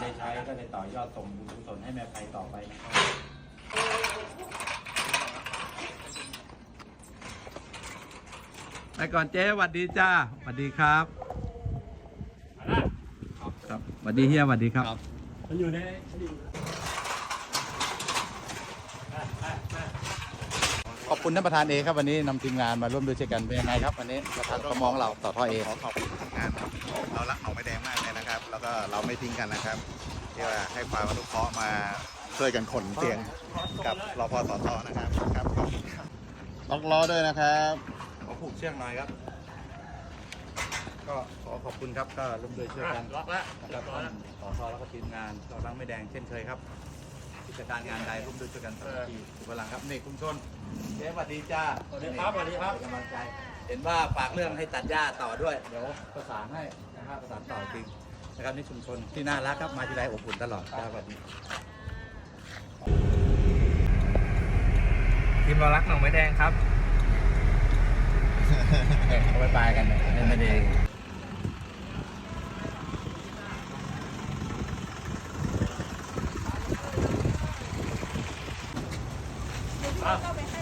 ได้ใช้ก็ได้ต่อยอดส่งบุญกุศลให้แม่ภัยต่อไปนะครับไปก่อนเจ๊สวัสดีจ้าสวัสดีครับครับสวัสดีเฮียสวัสดีครับมันอยู่ในขอบคุณท่านประธานเอครับวันนี้นำทีมงานมาร่วมด้วยช่วยกันเป็นยังไงครับวันนี้ประธานก็มองเราต่อท่อเอขอขอบคุณทำงาน เราไม่ทิ้งกันนะครับที่ว่าให้ความอนุเคราะห์มาช่วยกันขนเตียงกับรพสทนะครับครับขอบคุณครับล็อกล้อด้วยนะครับขอผูกเชือกหน่อยครับ ก็ขอขอบคุณครับก็ร่วมด้วยช่วยกันล็อกแล้วนะครับท่านต่อท่อแล้วก็ทีมงานเรารังไม่แดงเช่นเคยครับกิจการงานใดร่วมด้วยช่วยกันสามัคคีสุขพลังครับนี่คุณชนเจ๊สวัสดีจ้าสวัสดีครับสวัสดีครับกำลังใจ เห็นว่าฝากเรื่องให้ตัดหญ้าต่อด้วย เดี๋ยวประสานให้นะครับประสานต่อจริง นะครับนี่ชุมชนที่น่ารักครับมาทีไรอบอุ่นตลอดครับสวัสดีทีมเรารักหนองไม้แดงครับเอาไปปลายกันเนี่ยไม่ได้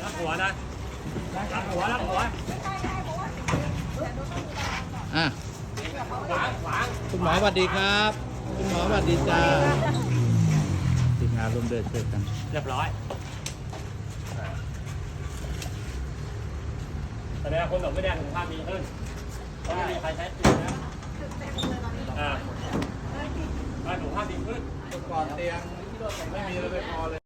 รักหัวนะรักหัวรักหัวอะขวางขวาง คุณหมอสวัสดีครับ คุณหมอสวัสดีจ้าทีมงานร่วมด้วยช่วยกัน เรียบร้อยแสดงคนหลงไม่แดงสุขภาพดีขึ้นเพราะไม่มีใครใช้จริงนะอ่าสุขภาพดีขึ้นก่อนเตียงไม่มีเลยไม่พอเลย